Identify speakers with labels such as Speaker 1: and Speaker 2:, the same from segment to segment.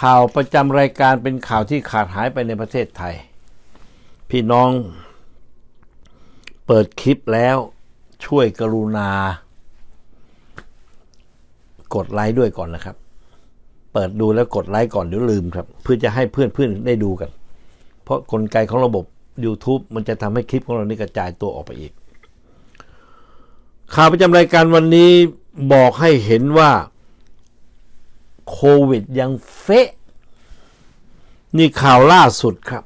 Speaker 1: ข่าวประจำรายการเป็นข่าวที่ขาดหายไปในประเทศไทย พี่น้องเปิดคลิปแล้วช่วยกรุณา กดไลค์ด้วยก่อนนะครับ เปิดดูแล้วกดไลค์ก่อนเดี๋ยวลืมครับ เพื่อจะให้เพื่อนเพื่อนๆได้ดูกัน เพราะกลไกของระบบ YouTube มันจะทำให้คลิปของเรานี่กระจายตัวออกไปอีก ข่าวประจำรายการวันนี้บอกให้เห็นว่า โควิดยังเฟะ นี่ข่าวล่าสุดครับ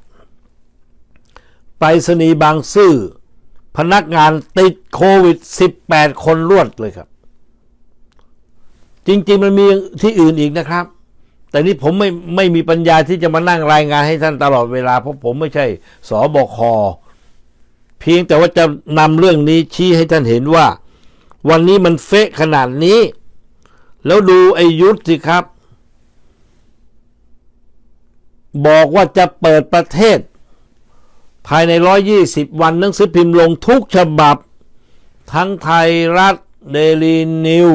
Speaker 1: ไปรษณีย์บางซื่อ พนักงานติดโควิด 18 คนรวดเลยครับ จริง ๆ มันมีที่อื่นอีกนะครับ แต่นี่ผมไม่ไม่มีปัญญาที่จะมานั่งรายงานให้ท่านตลอดเวลา เพราะผมไม่ใช่สอบคเพียงแต่ว่าจะนำเรื่องนี้ชี้ให้ท่านเห็นว่า วันนี้มันเฟะขนาดนี้แล้วดูไอายุทธสิครับ บอกว่าจะเปิดประเทศ ภายใน 120 วันหนังสือพิมพ์ลงทุกฉบับ ทั้งไทยรัฐเดลีนิว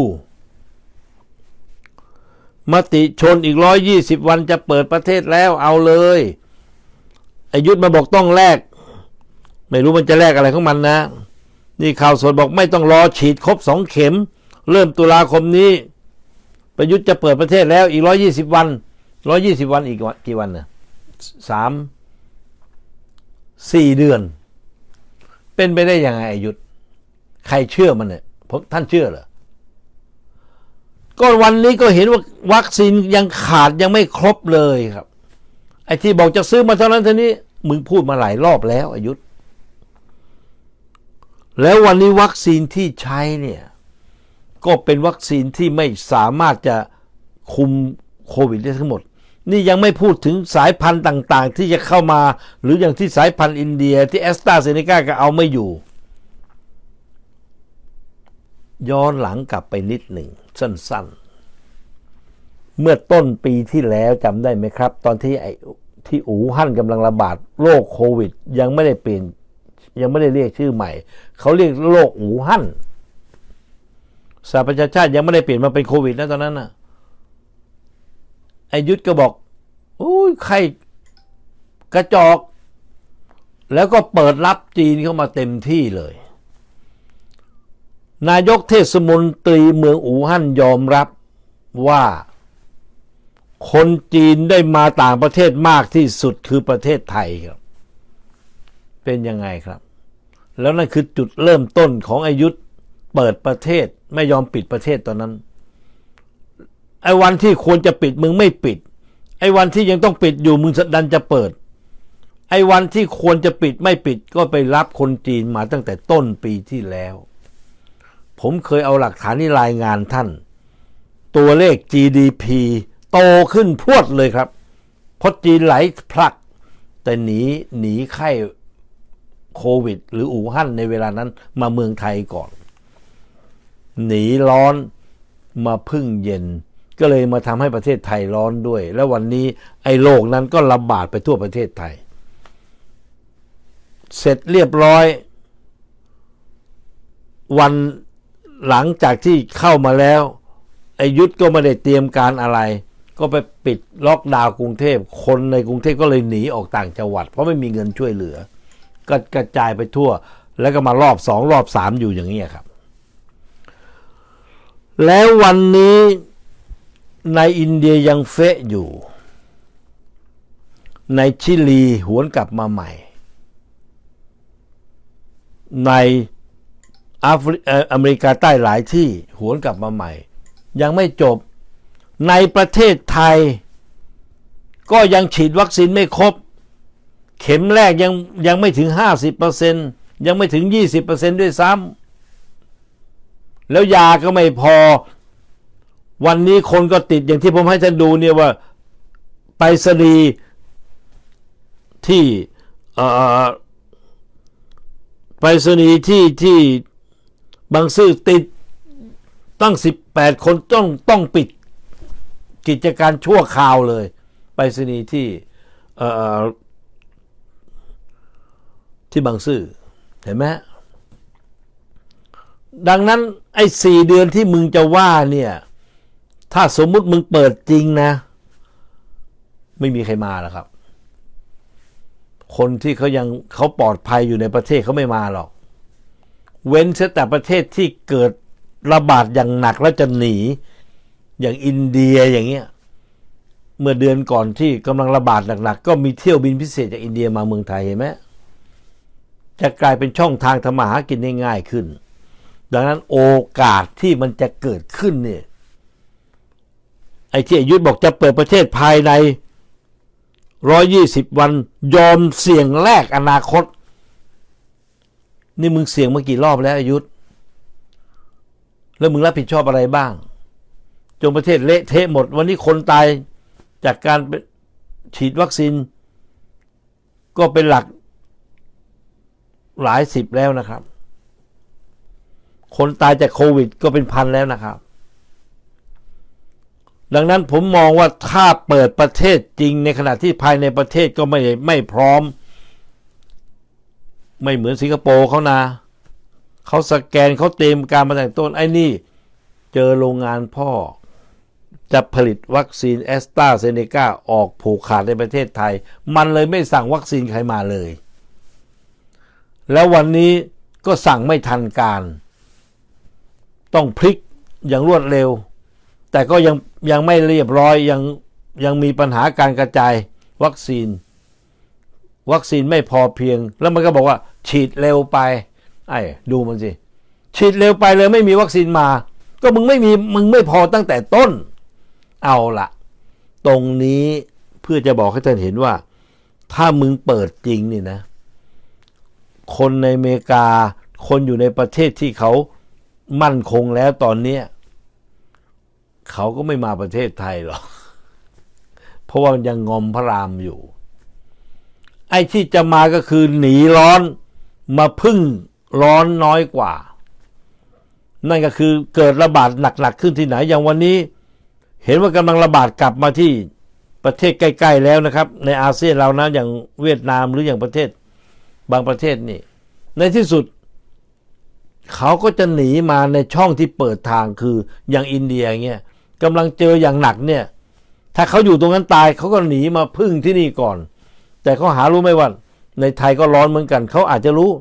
Speaker 1: มติชนอีก 120 วันจะเปิดประเทศแล้วเอาเลยอายุธมาบอกต้องแลกไม่รู้มันจะแลกอะไรของมันนะ นี่ข่าวสดบอกไม่ต้องรอฉีดครบสองเข็ม เริ่มตุลาคมนี้ ประยุทธ์จะเปิดประเทศแล้วอีก 120 วัน 120วันอีกกี่วันเนะสามสี่เดือน เป็นไปได้ยังไงอายุธใครเชื่อมันเนี่ยผมท่านเชื่อเหรอก็วันนี้ก็เห็นว่าวัคซีนยังขาดยังไม่ครบเลยครับ ไอ้ที่บอกจะซื้อมาเท่านั้นเท่านี้ มึงพูดมาหลายรอบแล้วอายุธแล้ววันนี้วัคซีนที่ใช้เนี่ย ก็เป็นวัคซีนที่ไม่สามารถจะคุม โควิดได้ทั้งหมด นี่ยังไม่พูดถึงสายพันธุ์ต่างๆ ที่จะเข้ามา หรืออย่างที่สายพันธุ์อินเดียที่แอสตราเซเนกาก็เอาไม่อยู่ ย้อนหลังกลับไปนิดหนึ่ง สั้นๆ เมื่อต้นปีที่แล้วจำได้ไหมครับ ตอนที่ไอ้ที่อู่ฮั่นกำลังระบาดโรคโควิด ยังไม่ได้เปลี่ยนยังไม่ได้เรียกชื่อใหม่ เขาเรียกโรคอู่ฮั่นสหประชาชาติยังไม่ได้เปลี่ยนมาเป็นโควิดนะตอนนั้นน่ะ ไอยุทธก็บอกโอ้ยใครกระจอก แล้วก็เปิดรับจีนเข้ามาเต็มที่เลย นายกเทศมนตรีเมืองอู่ฮั่นยอมรับว่า คนจีนได้มาต่างประเทศมากที่สุดคือประเทศไทยครับ เป็นยังไงครับ แล้วนั่นคือจุดเริ่มต้นของอายุทธเปิดประเทศไม่ยอมปิดประเทศตอนนั้น ไอ้วันที่ควรจะปิดมึงไม่ปิด ไอ้วันที่ยังต้องปิดอยู่มึงดันจะเปิด ไอ้วันที่ควรจะปิดไม่ปิดก็ไปรับคนจีนมาตั้งแต่ต้นปีที่แล้ว ผมเคยเอาหลักฐานนี่รายงานท่าน ตัวเลข GDP โตขึ้นพรวดเลยครับเพราะจีนไหลพลัก แต่หนีหนีไข้โควิด หรืออู่ฮั่นในเวลานั้นมาเมืองไทยก่อน หนีร้อนมาพึ่งเย็น ก็เลยมาทำให้ประเทศไทยร้อนด้วย แล้ววันนี้ไอ้โรคนั้นก็ระบาดไปทั่วประเทศไทย เสร็จเรียบร้อย วันหลังจากที่เข้ามาแล้วไอ้ยุทธก็ไม่ได้เตรียมการอะไร ก็ไปปิดล็อกดาวน์กรุงเทพ คนในกรุงเทพก็เลยหนีออกต่างจังหวัด เพราะไม่มีเงินช่วยเหลือ ก็กระจายไปทั่ว แล้วก็มารอบสองรอบสามอยู่อย่างนี้ครับ แล้ววันนี้ ในอินเดียยังเฟะอยู่ ในชิลีหวนกลับมาใหม่ ในอฟริเอ่ออเมริกาใต้หลายที่หวนกลับมาใหม่ ยังไม่จบในประเทศไทย ก็ยังฉีดวัคซีนไม่ครบ เข็มแรกยังยังไม่ถึง 50%ยังไม่ถึง 20%ด้วยซ้ำแล้วยาก็ไม่พอ วันนี้คนก็ติดอย่างที่ผมให้ท่านดูเนี่ยว่าไปรษณีย์ที่ไปรษณีย์ที่ที่บางซื่อติดตั้ง 18 คนต้องต้องปิดกิจการชั่วคราวเลย ไปรษณีย์ที่ที่บางซื่อเห็นไหมดังนั้นไอ้สี่เดือนที่มึงจะว่าเนี่ย ถ้าสมมุติมึงเปิดจริงนะ ไม่มีใครมาหรอกครับ คนที่เขายังเขาปลอดภัยอยู่ในประเทศเขาไม่มาหรอก เว้นแต่ประเทศที่เกิดระบาดอย่างหนักแล้วจะหนี อย่างอินเดียอย่างเงี้ย เมื่อเดือนก่อนที่กำลังระบาดหนักๆก็มีเที่ยวบินพิเศษจากอินเดียมาเมืองไทยเห็นไหมจะกลายเป็นช่องทางทำมาหากินได้ง่ายขึ้น ดังนั้นโอกาสที่มันจะเกิดขึ้นเนี่ย อ้ที่อายุทธบอกจะเปิดประเทศภายในร้อยี่สิบวันยอมเสี่ยงแลกอนาคต นี่มึงเสี่ยงมากี่รอบแล้วอายุทธแล้วมึงรับผิดชอบอะไรบ้างจนประเทศเละเทะหมด วันนี้คนตายจากการฉีดวัคซีน ก็เป็นหลักหลายสิบแล้วนะครับ คนตายจากโควิดก็เป็นพันแล้วนะครับ ดังนั้นผมมองว่าถ้าเปิดประเทศจริงในขณะที่ภายในประเทศก็ไม่ไม่พร้อม ไม่เหมือนสิงคโปร์เขานะเขาสแกนเขาเตรียมการมาแต่ต้นไอ้นี่ เจอโรงงานพ่อ จะผลิตวัคซีนแอสตราเซเนกาออกผูกขาดในประเทศไทย มันเลยไม่สั่งวัคซีนใครมาเลย แล้ววันนี้ก็สั่งไม่ทันการ ต้องพลิกอย่างรวดเร็ว แต่ก็ยัง ยังไม่เรียบร้อยยังยังมีปัญหาการกระจายวัคซีน วัคซีนไม่พอเพียง แล้วมันก็บอกว่า ฉีดเร็วไป ไอ้ดูมันสิฉีดเร็วไปเลยไม่มีวัคซีนมา ก็มึงไม่มีมึงไม่พอตั้งแต่ต้น เอาละตรงนี้เพื่อจะบอกให้ท่านเห็นว่า ถ้ามึงเปิดจริงนี่นะ คนในอเมริกา คนอยู่ในประเทศที่เขามั่นคงแล้วตอนเนี้ย เขาก็ไม่มาประเทศไทยหรอก เพราะว่ามันยังงอมพระรามอยู่ ไอ้ที่จะมาก็คือหนีร้อนมาพึ่งร้อนน้อยกว่า นั่นก็คือเกิดระบาดหนักๆขึ้นที่ไหนอย่างวันนี้ เห็นว่ากำลังระบาดกลับมาที่ประเทศใกล้ ๆ แล้วนะครับ ในอาเซียนเรานะอย่างเวียดนามหรืออย่างประเทศบางประเทศนี่ ในที่สุด เขาก็จะหนีมาในช่องที่เปิดทางคืออย่างอินเดียเงี้ย กำลังเจออย่างหนักเนี่ย ถ้าเขาอยู่ตรงนั้นตายเขาก็หนีมาพึ่งที่นี่ก่อน แต่เขาหารู้ไหมว่า ในไทยก็ร้อนเหมือนกัน เขาอาจจะรู้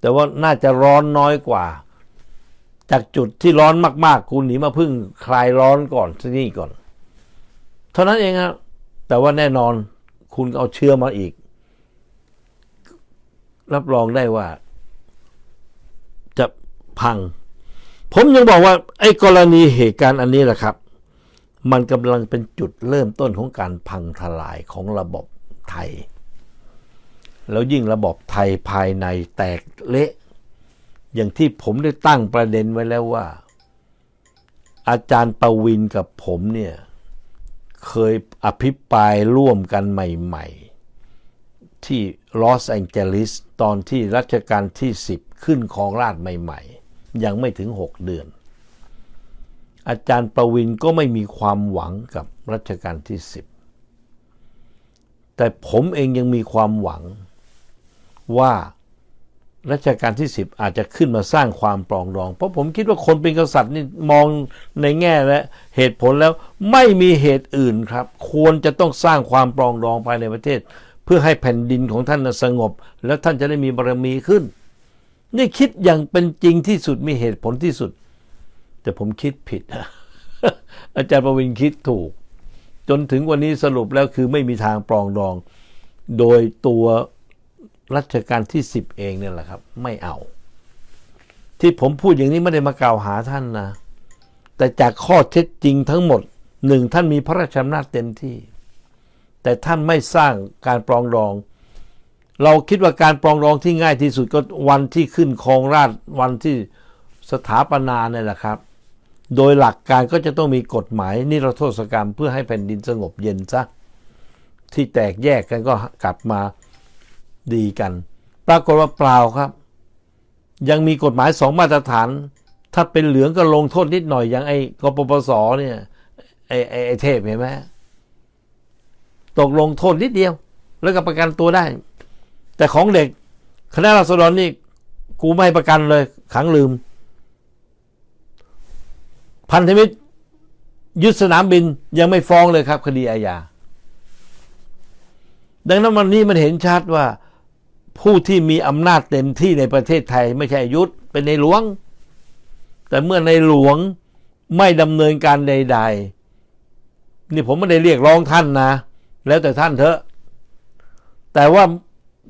Speaker 1: แต่ว่าน่าจะร้อนน้อยกว่า จากจุดที่ร้อนมาก ๆ คุณหนีมาพึ่งคลายร้อนก่อนที่นี่ก่อน เท่านั้นเองครับแต่ว่าแน่นอนคุณเอาเชื้อมาอีก รับรองได้ว่า จะพัง ผมยังบอกว่า ไอ้กรณีเหตุการณ์อันนี้แหละครับ มันกำลังเป็นจุดเริ่มต้นของการพังทลายของระบบไทย แล้วยิ่งระบบไทยภายในแตกเละ อย่างที่ผมได้ตั้งประเด็นไว้แล้วว่า อาจารย์ประวินกับผมเนี่ย เคยอภิปรายร่วมกันใหม่ๆ ที่ลอสแองเจลิสตอนที่รัชกาลที่ 10 ขึ้นครองราชใหม่ๆ ยังไม่ถึง 6 เดือน อาจารย์ประวินก็ไม่มีความหวังกับรัชกาลที่10แต่ผมเองยังมีความหวังว่ารัชกาลที่ 10 อาจจะขึ้นมาสร้างความปรองดอง เพราะผมคิดว่าคนเป็นกษัตริย์นี่มองในแง่และเหตุผลแล้วไม่มีเหตุอื่นครับ ควรจะต้องสร้างความปรองดองภายในประเทศ เพื่อให้แผ่นดินของท่านสงบ แล้วท่านจะได้มีบารมีขึ้น นี่คิดอย่างเป็นจริงที่สุดมีเหตุผลที่สุด แต่ผมคิดผิดอาจารย์ประวินคิดถูก จนถึงวันนี้สรุปแล้วคือไม่มีทางปรองดอง โดยตัวรัชกาลที่สิบเองเนี่ยแหละครับ ไม่เอา ที่ผมพูดอย่างนี้ไม่ได้มากล่าวหาท่านนะ แต่จากข้อเท็จจริงทั้งหมดหนึ่งท่านมีพระราชอำนาจเต็มที่ แต่ท่านไม่สร้างการปรองดอง เราคิดว่าการปรองดองที่ง่ายที่สุดก็วันที่ขึ้นครองราชวันที่สถาปนาเนี่ยแหละครับ โดยหลักการก็จะต้องมีกฎหมายนิรโทษกรรมเพื่อให้แผ่นดินสงบเย็นซะ ที่แตกแยกกันก็กลับมาดีกัน ปรากฏว่าเปล่าครับ ยังมีกฎหมายสองมาตรฐาน ถ้าเป็นเหลืองก็ลงโทษนิดหน่อยอย่างไอ้กปปสเนี่ยไอ้ไอ้เทพเห็นไหมตกลงโทษนิดเดียว แล้วก็ประกันตัวได้ แต่ของเด็กคณะราษฎรนี่กูไม่ประกันเลยขังลืม พันธมิตรยึดสนามบินยังไม่ฟ้องเลยครับ คดีอาญา ดังนั้นวันนี้มันเห็นชัดว่าผู้ที่มีอำนาจเต็มที่ในประเทศไทย ไม่ใช่ยุทธเป็นในหลวง แต่เมื่อในหลวงไม่ดำเนินการใด ๆ นี่ผมไม่ได้เรียกร้องท่านนะ แล้วแต่ท่านเถอะ แต่ว่า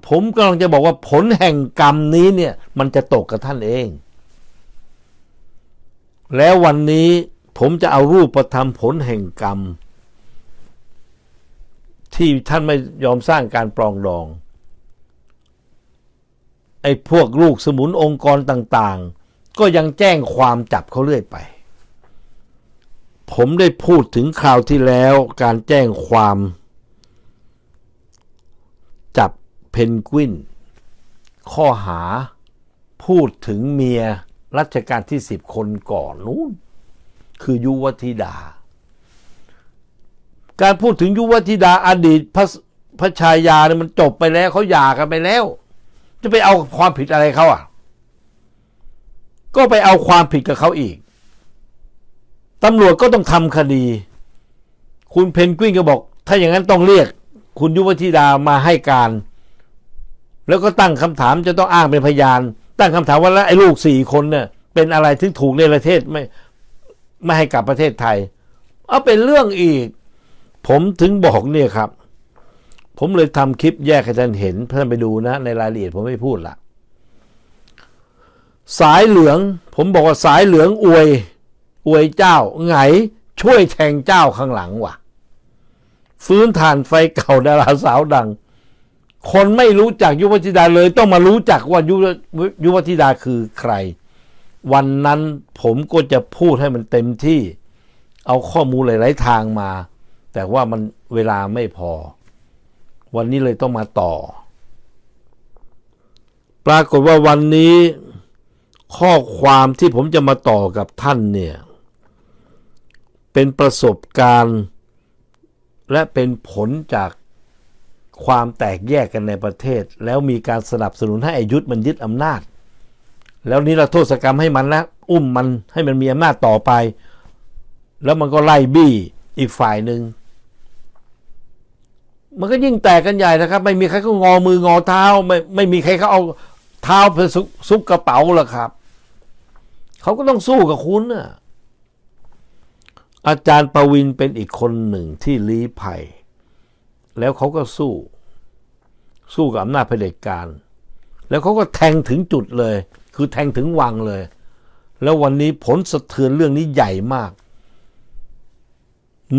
Speaker 1: ผมกำลังจะบอกว่าผลแห่งกรรมนี้เนี่ย มันจะตกกับท่านเอง แล้ววันนี้ผมจะเอารูปประทำผลแห่งกรรม ที่ท่านไม่ยอมสร้างการปรองดอง ไอ้พวกลูกสมุนองค์กรต่าง ๆ ก็ยังแจ้งความจับเขาเรื่อยไป ผมได้พูดถึงคราวที่แล้วการแจ้งความ จับเพนกวิน ข้อหาพูดถึงเมีย รัชกาลที่สิบคนก่อนนู้นคือยุวธิดา การพูดถึงยุวธิดาอดีตพระพระชายาเนี่ยมันจบไปแล้วเขาหย่ากันไปแล้ว จะไปเอาความผิดอะไรเขาอะ ก็ไปเอาความผิดกับเขาอีกตำรวจก็ต้องทำคดี คุณเพนกวินก็บอก ถ้าอย่างนั้นต้องเรียก คุณยุวธิดามาให้การ แล้วก็ตั้งคำถามจะต้องอ้างเป็นพยาน ตั้งคำถามว่าแล้วไอ้ลูกสี่คนเนี่ยเป็นอะไรถึงถูกในประเทศไม่ไม่ให้กลับประเทศไทย เอาเป็นเรื่องอีก ผมถึงบอกเนี่ยครับ ผมเลยทำคลิปแยกให้ท่านเห็นท่านไปดูนะ ในรายละเอียดผมไม่พูดละสายเหลือง ผมบอกว่าสายเหลืองอวย อวยเจ้าไงช่วยแทงเจ้าข้างหลังว่ะ ฟื้นฐานไฟเก่าดาราสาวดัง คนไม่รู้จักยุวธิดาเลย ต้องมารู้จักว่ายุวยุวธิดาคือใคร วันนั้นผมก็จะพูดให้มันเต็มที่ เอาข้อมูลหลาย ๆ ทางมา แต่ว่ามันเวลาไม่พอ วันนี้เลยต้องมาต่อ ปรากฏว่าวันนี้ข้อความที่ผมจะมาต่อกับท่านเนี่ย เป็นประสบการณ์ และเป็นผลจาก ความแตกแยกกันในประเทศ แล้วมีการสนับสนุนให้อายุธมันยึดอำนาจ แล้วนี้เราโทษกรรมให้มันแล้วอุ้มมันให้มันมีอำนาจต่อไป แล้วมันก็ไล่บี้อีกฝ่ายหนึ่งมันก็ยิ่งแตกกันใหญ่นะครับ ไม่มีใครก็งอมืองอเท้าไม่ไม่มีใครเขาเอาเท้าไปซุกกระเป๋าหรอกครับเขาก็ต้องสู้กับคุณนะอาจารย์ประวินเป็นอีกคนหนึ่งที่ลี้ภัย แล้วเขาก็สู้ สู้กับอำนาจเผด็จการ แล้วเขาก็แทงถึงจุดเลย คือแทงถึงวังเลย แล้ววันนี้ผลสะเทือนเรื่องนี้ใหญ่มาก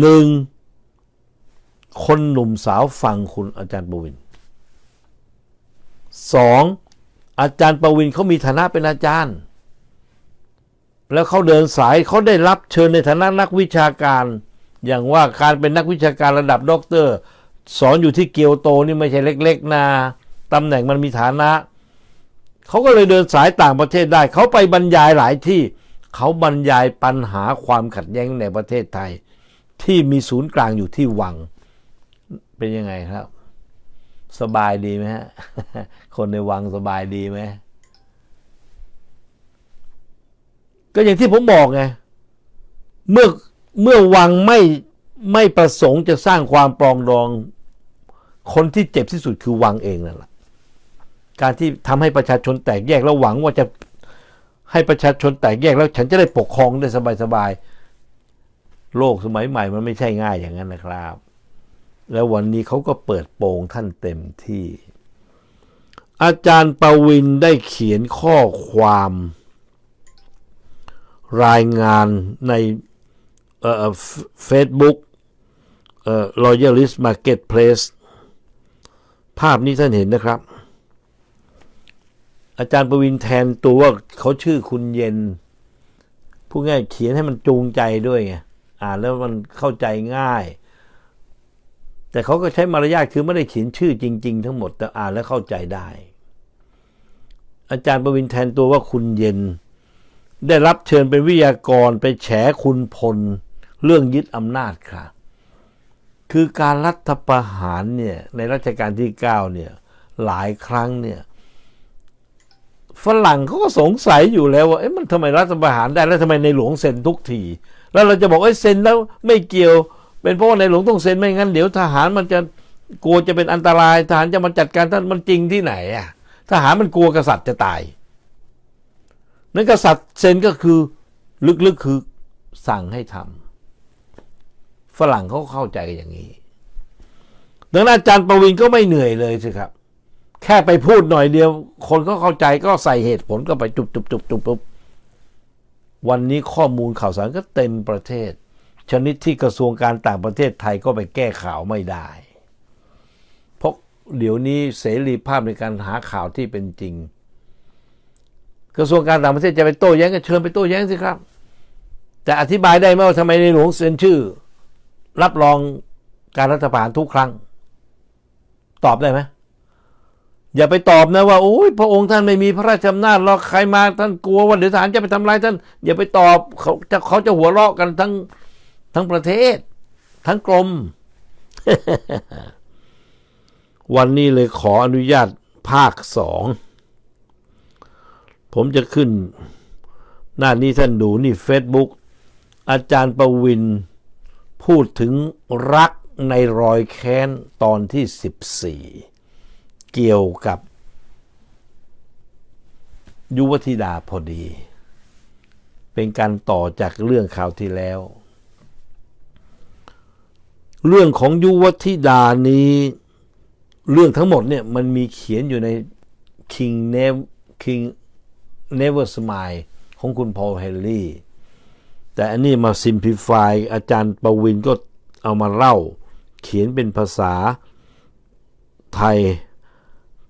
Speaker 1: หนึ่งคนหนุ่มสาวฟังคุณอาจารย์ประวินสองอาจารย์ประวินเขามีฐานะเป็นอาจารย์ แล้วเขาเดินสายเขาได้รับเชิญในฐานะนักวิชาการ อย่างว่าการเป็นนักวิชาการระดับด็อกเตอร์ สอนอยู่ที่เกียวโตนี่ไม่ใช่เล็ก ๆนะตำแหน่งมันมีฐานะ เขาก็เลยเดินสายต่างประเทศได้ เขาไปบรรยายหลายที่เขาบรรยายปัญหาความขัดแย้งในประเทศไทย ที่มีศูนย์กลางอยู่ที่วัง เป็นยังไงครับ สบายดีไหมฮะ คนในวังสบายดีไหมก็อย่างที่ผมบอกไงเมื่อเมื่อวังไม่ไม่ประสงค์จะสร้างความปรองดอง คนที่เจ็บที่สุดคือวังเองนั่นแหละการที่ทำให้ประชาชนแตกแยกแล้วหวังว่าจะให้ประชาชนแตกแยกแล้ว ฉันจะได้ปกครองได้สบายๆโลกสมัยใหม่มันไม่ใช่ง่ายอย่างนั้นนะครับ แล้ววันนี้เขาก็เปิดโปงท่านเต็มที่ อาจารย์ประวินได้เขียนข้อความ รายงานในเอ่อเฟซบุ๊กเอ่อ Royalist Marketplace ภาพนี้ท่านเห็นนะครับ อาจารย์ประวินแทนตัวว่าเขาชื่อคุณเย็น ผู้ง่ายเขียนให้มันจูงใจด้วยไงอ่านแล้วมันเข้าใจง่าย แต่เขาก็ใช้มารยาทคือไม่ได้เขียนชื่อจริง ๆ ทั้งหมดแต่อ่านแล้วเข้าใจได้ อาจารย์ประวินแทนตัวว่าคุณเย็น ได้รับเชิญเป็นวิทยากรไปแฉคุณพล เรื่องยึดอำนาจค่ะ คือการรัฐประหารเนี่ยในรัชกาลที่เก้าเนี่ยหลายครั้งเนี่ยฝรั่งเขาก็สงสัยอยู่แล้วว่าเอ๊ะมันทำไมรัฐประหารได้แล้วทำไมในหลวงเซ็นทุกที แล้วเราจะบอกเอ้ยเซ็นแล้วไม่เกี่ยว เป็นเพราะว่าในหลวงต้องเซ็นไม่งั้นเดี๋ยวทหารมันจะกลัวจะเป็นอันตรายทหารจะมาจัดการท่านมันจริงที่ไหนอะทหารมันกลัวกษัตริย์จะตายนั้นกษัตริย์เซ็นก็คือลึกๆคือสั่งให้ทำ ฝรั่งเขาเข้าใจอย่างนี้ ดังนั้นอาจารย์ประวินก็ไม่เหนื่อยเลยสิครับ แค่ไปพูดหน่อยเดียว คนก็เข้าใจก็ใส่เหตุผลก็ไปจุบจุบจุบจุบจุบวันนี้ข้อมูลข่าวสารก็เต็มประเทศ ชนิดที่กระทรวงการต่างประเทศไทยก็ไปแก้ข่าวไม่ได้ เพราะเดี๋ยวนี้เสรีภาพในการหาข่าวที่เป็นจริง กระทรวงการต่างประเทศจะไปโต้แย้งก็เชิญไปโต้แย้งสิครับ แต่อธิบายได้ไหมว่าทำไมในหลวงเซ็นชื่อ รับรองการรัฐประหารทุกครั้ง ตอบได้ไหมอย่าไปตอบนะว่าโอ้ยพระองค์ท่านไม่มีพระราชอำนาจหรอกใครมาท่านกลัวว่าเดี๋ยวทหารจะไปทำร้ายท่าน อย่าไปตอบเขาจะเขาจะหัวเราะกันทั้งทั้งประเทศ ทั้งกรมวันนี้เลยขออนุญาตภาคสองผมจะขึ้น หน้านี้ท่านดูนี่ Facebook อาจารย์ประวิน พูดถึงรักในรอยแค้นตอนที่ 14 เกี่ยวกับ ยุวธิดาพอดี เป็นการต่อจากเรื่องข่าวที่แล้ว เรื่องของยุวธิดานี้ เรื่องทั้งหมดเนี่ยมันมีเขียนอยู่ใน King Never King Never Smile ของคุณพอลเฮนรี่ แต่อันนี้มาซิมพลิฟายอาจารย์ประวินก็เอามาเล่า เขียนเป็นภาษาไทย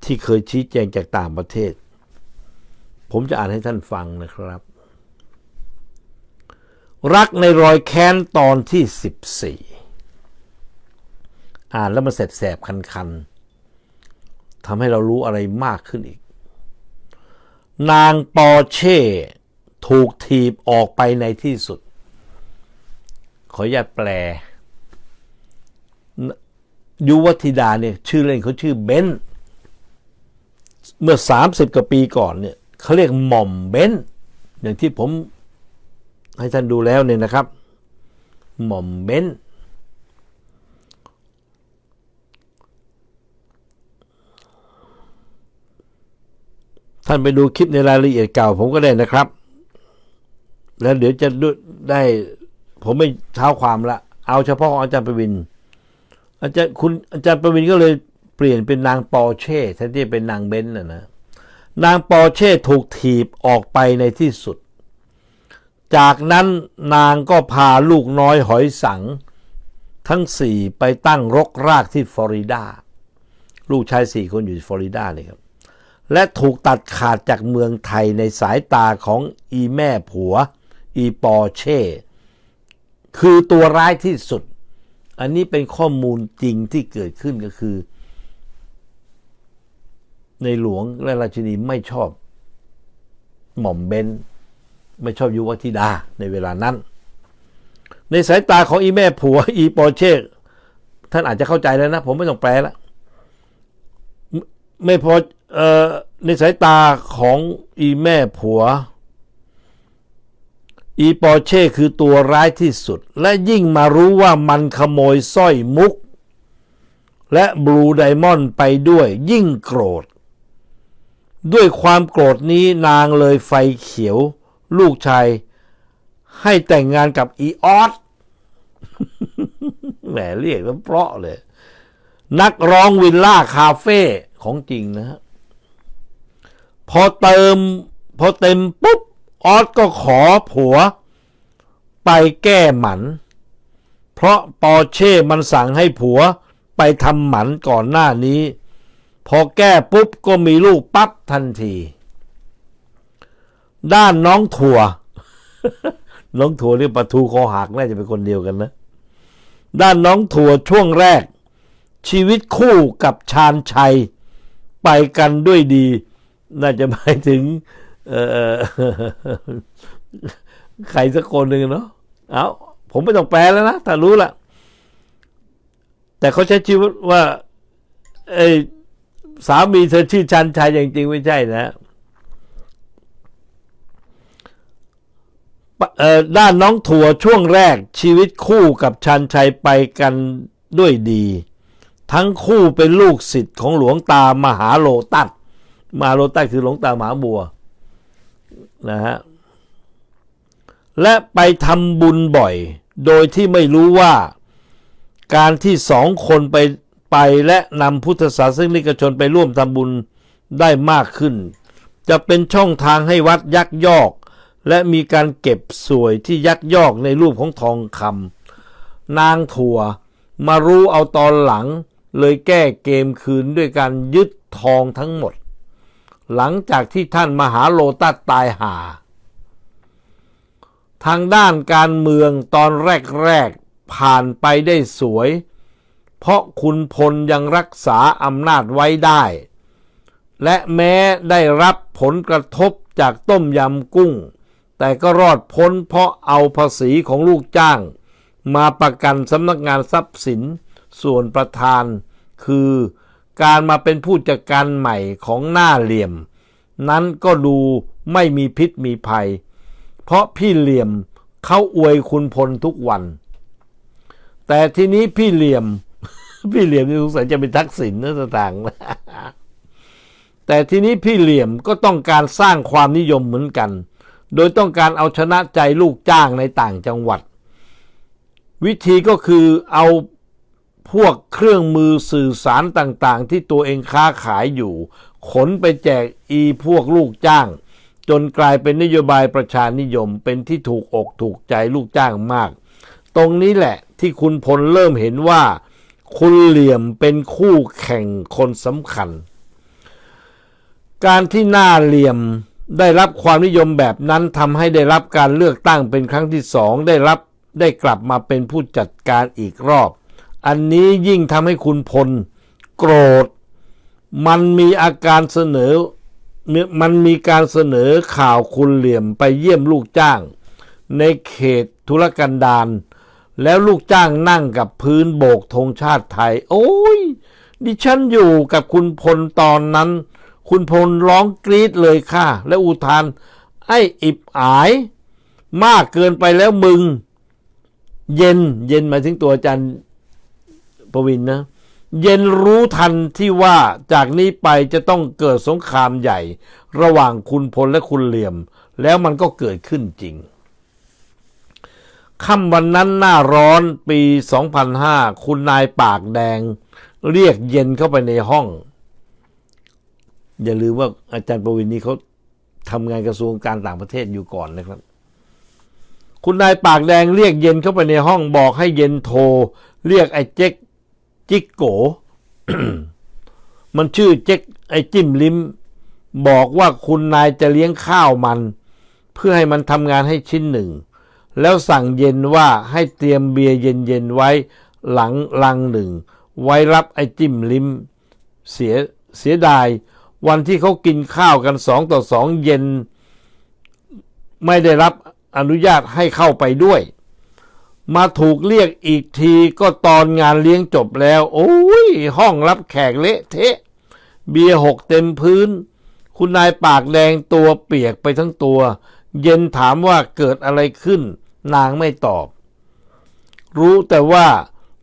Speaker 1: ที่เคยชี้แจงจากต่างประเทศ ผมจะอ่านให้ท่านฟังนะครับ รักในรอยแค้นตอนที่14อ่านแล้วมันแสบๆ คันๆทำให้เรารู้อะไรมากขึ้นอีก นางปอเช่ ถูกถีบออกไปในที่สุด ขออนุญาตแปล ยุวธิดาเนี่ยชื่อเล่นเขาชื่อเบนเมื่อ 30 กว่าปีก่อนเนี่ยเขาเรียกหม่อมเบนอย่างที่ผมให้ท่านดูแล้วเนี่ยนะครับ หม่อมเบนท่านไปดูคลิปในรายละเอียดเก่าผมก็ได้นะครับ แล้วเดี๋ยวจะได้ ผมไม่เท้าความละ เอาเฉพาะของอาจารย์ประวิน อาจารย์คุณอาจารย์ประวินก็เลยเปลี่ยนเป็นนางปอเช่แทนที่เป็นนางเบนซ์นะนะนางปอเช่ถูกถีบออกไปในที่สุด จากนั้นนางก็พาลูกน้อยหอยสัง ทั้งสี่ไปตั้งรกรากที่ฟลอริดา ลูกชายสี่คนอยู่ฟลอริดาเลยครับ และถูกตัดขาดจากเมืองไทยในสายตาของอีแม่ผัว อีปอเช่ คือตัวร้ายที่สุด อันนี้เป็นข้อมูลจริงที่เกิดขึ้นก็คือ ในหลวงและราชินีไม่ชอบหม่อมเบนไม่ชอบยุวธิดาในเวลานั้น ในสายตาของอีแม่ผัวอีปอเช่ท่านอาจจะเข้าใจแล้วนะ ผมไม่ต้องแปลแล้วไม่พออในสายตาของอีแม่ผัว อีปอเช่คือตัวร้ายที่สุด และยิ่งมารู้ว่ามันขโมยสร้อยมุก และบลูไดมอนด์ไปด้วยยิ่งโกรธ ด้วยความโกรธนี้นางเลยไฟเขียว ลูกชาย ให้แต่งงานกับอีออสแหมเรียกแล้วเพราะเลย นักร้องวิลล่าคาเฟ่ของจริงนะฮะพอเติม พอเต็มปุ๊บ ออสก็ขอผัว ไปแก้หมัน เพราะปอเช่มันสั่งให้ผัวไปทำหมันก่อนหน้านี้ พอแก้ปุ๊บก็มีลูกปั๊บทันที ด้านน้องถั่ว น้องถั่วนี่ปลาทูคอหักน่าจะเป็นคนเดียวกันนะ ด้านน้องถั่วช่วงแรก ชีวิตคู่กับชาญชัย ไปกันด้วยดี น่าจะหมายถึง เออใครสักคนหนึ่งเนาะเอาผมไม่ต้องแปลแล้วนะถ้ารู้ละแต่เขาใช้ชีวิตว่าไอ้สามีเธอชื่อชันชัยจริงไม่ใช่นะด้านน้องถั่วช่วงแรกชีวิตคู่กับชันชัยไปกันด้วยดี ทั้งคู่เป็นลูกศิษย์ของหลวงตามหาโลตัสมหาโลตัสคือหลวงตามหาบัว นะฮะและไปทำบุญบ่อย โดยที่ไม่รู้ว่าการที่สองคนไปไปและนำพุทธศาสนิกชนไปร่วมทำบุญได้มากขึ้น จะเป็นช่องทางให้วัดยักยอก และมีการเก็บสวยที่ยักยอกในรูปของทองคำนางถั่วมารู้เอาตอนหลังเลยแก้เกมคืนด้วยการยึดทองทั้งหมด หลังจากที่ท่านมหาโลตัสตายหา ทางด้านการเมืองตอนแรกๆผ่านไปได้สวย เพราะคุณพลยังรักษาอำนาจไว้ได้ และแม้ได้รับผลกระทบจากต้มยำกุ้ง แต่ก็รอดพ้นเพราะเอาภาษีของลูกจ้าง มาประกันสำนักงานทรัพย์สินส่วนประธานคือ การมาเป็นผู้จัดการใหม่ของหน้าเหลี่ยม นั้นก็ดูไม่มีพิษมีภัย เพราะพี่เหลี่ยมเขาอวยคุณพลทุกวัน แต่ทีนี้พี่เหลี่ยม พี่เหลี่ยมนี่สงสัยจะเป็นทักษิณนะต่างๆแต่ทีนี้พี่เหลี่ยมก็ต้องการสร้างความนิยมเหมือนกัน โดยต้องการเอาชนะใจลูกจ้างในต่างจังหวัด วิธีก็คือเอา พวกเครื่องมือสื่อสารต่างๆ ที่ตัวเองค้าขายอยู่ ขนไปแจกอีพวกลูกจ้าง จนกลายเป็นนโยบายประชานิยมเป็นที่ถูกอกถูกใจลูกจ้างมาก ตรงนี้แหละที่คุณพลเริ่มเห็นว่า คุณเหลี่ยมเป็นคู่แข่งคนสำคัญ การที่หน้าเหลี่ยมได้รับความนิยมแบบนั้นทำให้ได้รับการเลือกตั้งเป็นครั้งที่สองได้รับได้กลับมาเป็นผู้จัดการอีกรอบ อันนี้ยิ่งทำให้คุณพล โกรธ มันมีอาการเสนอ มันมีการเสนอข่าวคุณเหลี่ยมไปเยี่ยมลูกจ้าง ในเขตธุรกันดารแล้วลูกจ้างนั่งกับพื้นโบกธงชาติไทย โอ้ย ดิฉันอยู่กับคุณพลตอนนั้น คุณพลร้องกรีดเลยค่ะ และอุทาน ไอ้อิบอาย มากเกินไปแล้วมึง เย็น เย็นหมายถึงตัวอาจารย์ ปวินนะ เย็นรู้ทันที่ว่าจากนี้ไปจะต้องเกิดสงครามใหญ่ ระหว่างคุณพลและคุณเหลี่ยม แล้วมันก็เกิดขึ้นจริงค่ำวันนั้นหน้าร้อนปี 2005 คุณนายปากแดง เรียกเย็นเข้าไปในห้อง อย่าลืมว่าอาจารย์ประวินนี้เขาทำงานกระทรวงการต่างประเทศอยู่ก่อนนะครับ คุณนายปากแดงเรียกเย็นเข้าไปในห้องบอกให้เย็นโทร เรียกไอ้เจ๊ก จิกโก มันชื่อเจ๊กไอจิ้มลิ้ม บอกว่าคุณนายจะเลี้ยงข้าวมัน เพื่อให้มันทำงานให้ชิ้นหนึ่ง แล้วสั่งเย็นว่าให้เตรียมเบียร์เย็นๆไว้หลังลังหนึ่ง ไว้รับไอจิ้มลิ้ม เสียเสียดาย วันที่เขากินข้าวกันสองต่อสองเย็น ไม่ได้รับอนุญาตให้เข้าไปด้วย มาถูกเรียกอีกทีก็ตอนงานเลี้ยงจบแล้ว โอ้ย ห้องรับแขกเละเทะ เบียร์หกเต็มพื้น คุณนายปากแดงตัวเปียกไปทั้งตัว เย็นถามว่าเกิดอะไรขึ้น นางไม่ตอบ รู้แต่ว่า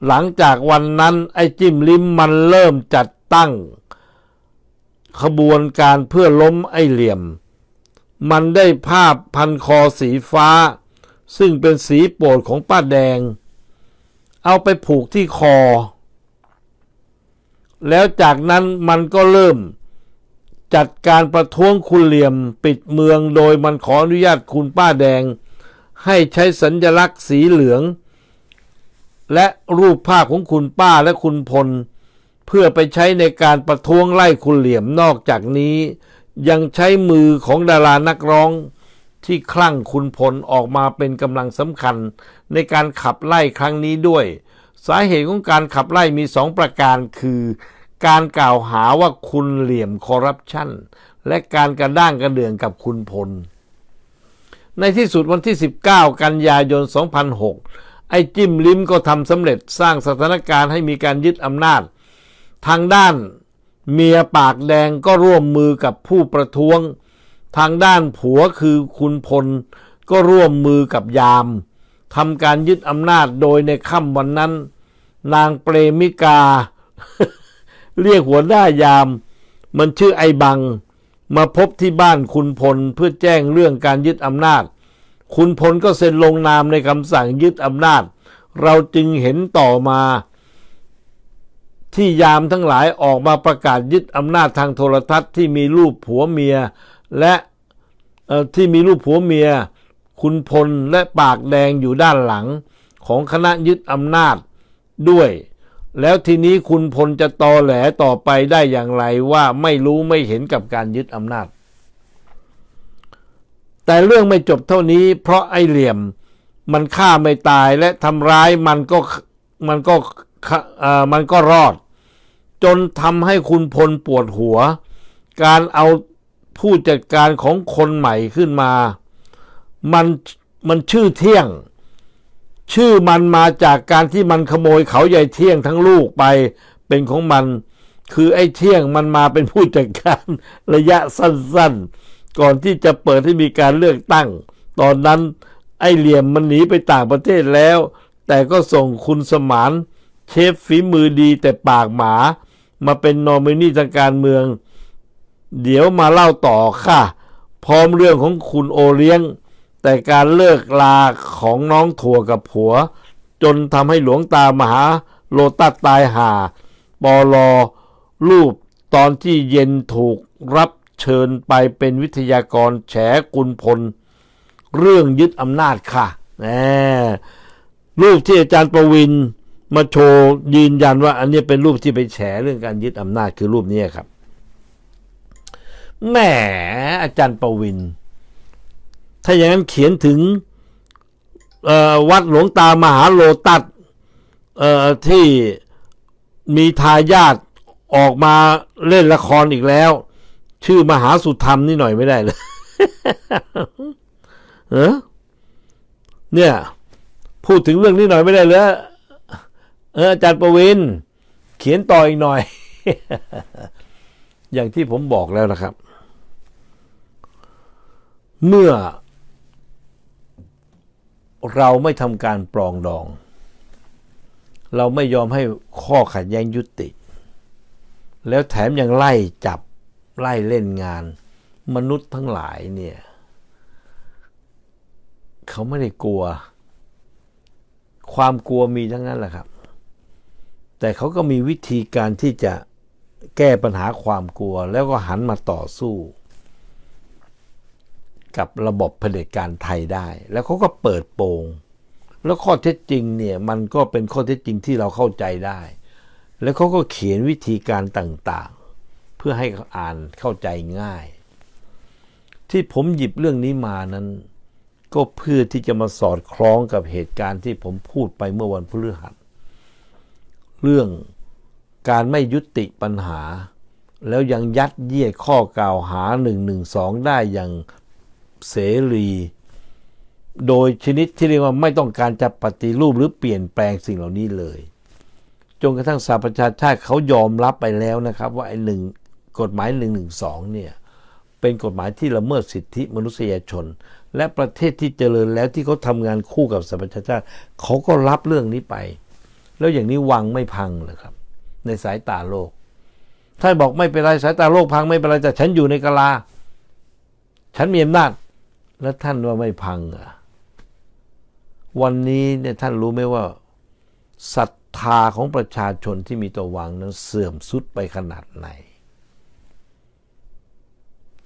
Speaker 1: หลังจากวันนั้นไอ้จิ้มลิ้มมันเริ่มจัดตั้ง ขบวนการเพื่อล้มไอ้เหลี่ยม มันได้ภาพพันคอสีฟ้า ซึ่งเป็นสีโปรดของป้าแดง เอาไปผูกที่คอ แล้วจากนั้นมันก็เริ่ม จัดการประท้วงคุณเหลี่ยมปิดเมืองโดยมันขออนุญาตคุณป้าแดง ให้ใช้สัญลักษณ์สีเหลือง และรูปภาพของคุณป้าและคุณพล เพื่อไปใช้ในการประท้วงไล่คุณเหลี่ยมนอกจากนี้ ยังใช้มือของดารานักร้อง ที่คลั่งคุณพลออกมาเป็นกำลังสำคัญในการขับไล่ครั้งนี้ด้วย สาเหตุของการขับไล่มีสองประการคือ การกล่าวหาว่าคุณเหลี่ยมคอร์รัปชันและการกระด้างกระเดื่องกับคุณพล ในที่สุดวันที่ 19 กันยายน 2006 ไอ้จิ้มลิ้มก็ทำสำเร็จสร้างสถานการณ์ให้มีการยึดอำนาจ ทางด้านเมียปากแดงก็ร่วมมือกับผู้ประท้วง ทางด้านผัวคือคุณพลก็ร่วมมือกับยามทำการยึดอำนาจโดยในค่ำวันนั้น นางเปรมิกา เรียกหัวหน้ายาม มันชื่อไอบัง มาพบที่บ้านคุณพลเพื่อแจ้งเรื่องการยึดอำนาจ คุณพลก็เซ็นลงนามในคำสั่งยึดอำนาจ เราจึงเห็นต่อมา ที่ยามทั้งหลายออกมาประกาศยึดอำนาจทางโทรทัศน์ที่มีรูปผัวเมีย และที่มีรูปผัวเมีย คุณพลและปากแดงอยู่ด้านหลังของคณะยึดอำนาจด้วย แล้วทีนี้คุณพลจะตอแหลต่อไปได้อย่างไรว่าไม่รู้ไม่เห็นกับการยึดอำนาจ แต่เรื่องไม่จบเท่านี้ เพราะไอ้เหลี่ยมมันฆ่าไม่ตายและทำร้ายมันก็มันก็มันก็รอด จนทำให้คุณพลปวดหัว การเอา ผู้จัดการของคนใหม่ขึ้นมา มันมันชื่อเที่ยง ชื่อมันมาจากการที่มันขโมยเขาใหญ่เที่ยงทั้งลูกไปเป็นของมัน คือไอ้เที่ยงมันมาเป็นผู้จัดการระยะสั้นๆ ก่อนที่จะเปิดให้มีการเลือกตั้ง ตอนนั้นไอ้เหลี่ยมมันหนีไปต่างประเทศแล้ว แต่ก็ส่งคุณสมานเชฟฝีมือดีแต่ปากหมา มาเป็นนอมินีทางการเมือง เดี๋ยวมาเล่าต่อค่ะ พร้อมเรื่องของคุณโอเลี้ยง แต่การเลิกลาของน้องถั่วกับผัว จนทำให้หลวงตามหาโลตัสตายหาปอลอรูปตอนที่เย็นถูกรับเชิญไปเป็นวิทยากรแฉกุลพล เรื่องยึดอำนาจค่ะแหมรูปที่อาจารย์ประวินมาโชว์ยืนยันว่า อันนี้เป็นรูปที่ไปแฉเรื่องการยึดอำนาจคือรูปนี้ครับ แหมอาจารย์ประวิน ถ้าอย่างนั้นเขียนถึงวัดหลวงตามหาโลตัสที่มีทายาทออกมาเล่นละครอีกแล้ว ชื่อมหาสุธรรมนี่หน่อยไม่ได้เลยเออเนี่ย พูดถึงเรื่องนี้หน่อยไม่ได้เลยเอออาจารย์ประวิน เขียนต่ออีกหน่อย อย่างที่ผมบอกแล้วนะครับ เมื่อเราไม่ทำการปรองดอง เราไม่ยอมให้ข้อขัดแย้งยุติ แล้วแถมยังไล่จับไล่เล่นงาน มนุษย์ทั้งหลายเนี่ย เขาไม่ได้กลัว ความกลัวมีทั้งนั้นแหละครับ แต่เขาก็มีวิธีการที่จะแก้ปัญหาความกลัวแล้วก็หันมาต่อสู้ กับระบบเผด็จการไทยได้ แล้วเขาก็เปิดโปง แล้วข้อเท็จจริงเนี่ยมันก็เป็นข้อเท็จจริงที่เราเข้าใจได้ แล้วเขาก็เขียนวิธีการต่างๆ เพื่อให้อ่านเข้าใจง่าย ที่ผมหยิบเรื่องนี้มานั้น ก็เพื่อที่จะมาสอดคล้องกับเหตุการณ์ที่ผมพูดไปเมื่อวันพฤหัสเรื่องการไม่ยุติปัญหา แล้วยังยัดเยียดข้อกล่าวหา1นึได้อย่าง เสรี โดยชนิดที่เรียกว่าไม่ต้องการจะปฏิรูปหรือเปลี่ยนแปลงสิ่งเหล่านี้เลย จนกระทั่งสหประชาชาติเขายอมรับไปแล้วนะครับ ว่าไอ้หนึ่งกฎหมาย1นึเนี่ยเป็นกฎหมายที่ละเมิดสิทธิมนุษยชน และประเทศที่เจริญแล้วที่เขาทำงานคู่กับสหประชาชาติเขาก็รับเรื่องนี้ไป แล้วอย่างนี้วังไม่พังเหรอครับ ในสายตาโลกท่านบอกไม่เป็นไรสายตาโลกพังไม่เป็นไรแต่ฉันอยู่ในกะลา ฉันมีอำนาจ แล้วท่านว่าไม่พังอะวันนี้เนี่ยท่านรู้ไหมว่าศรัทธาของประชาชนที่มีต่อวังนั้นเสื่อมสุดไปขนาดไหน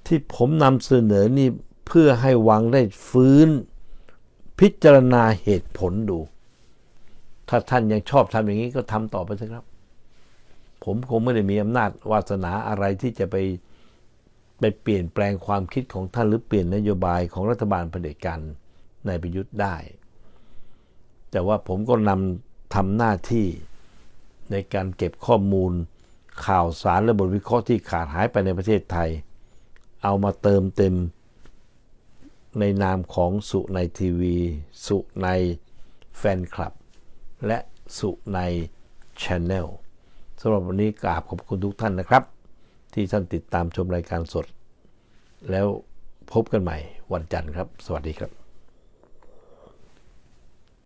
Speaker 1: ที่ผมนำเสนอนี่เพื่อให้วังได้ฟื้น พิจารณาเหตุผลดู ถ้าท่านยังชอบทำอย่างนี้ก็ทำต่อไปเถอะครับ ผมคงไม่ได้มีอำนาจวาสนาอะไรที่จะไป ไปเปลี่ยนแปลงความคิดของท่านหรือเปลี่ยนนโยบายของรัฐบาลเผด็จการในประยุทธ์ได้ แต่ว่าผมก็นำทำหน้าที่ในการเก็บข้อมูลข่าวสารและบทวิเคราะห์ที่ขาดหายไปในประเทศไทย เอามาเติมเต็มในนามของสุในทีวี สุในแฟนคลับ และสุในช n แนลสำหรับวันนี้กราบขอบคุณทุกท่านนะครับ ที่ท่านติดตามชมรายการสด แล้วพบกันใหม่วันจันทร์ครับ สวัสดีครับ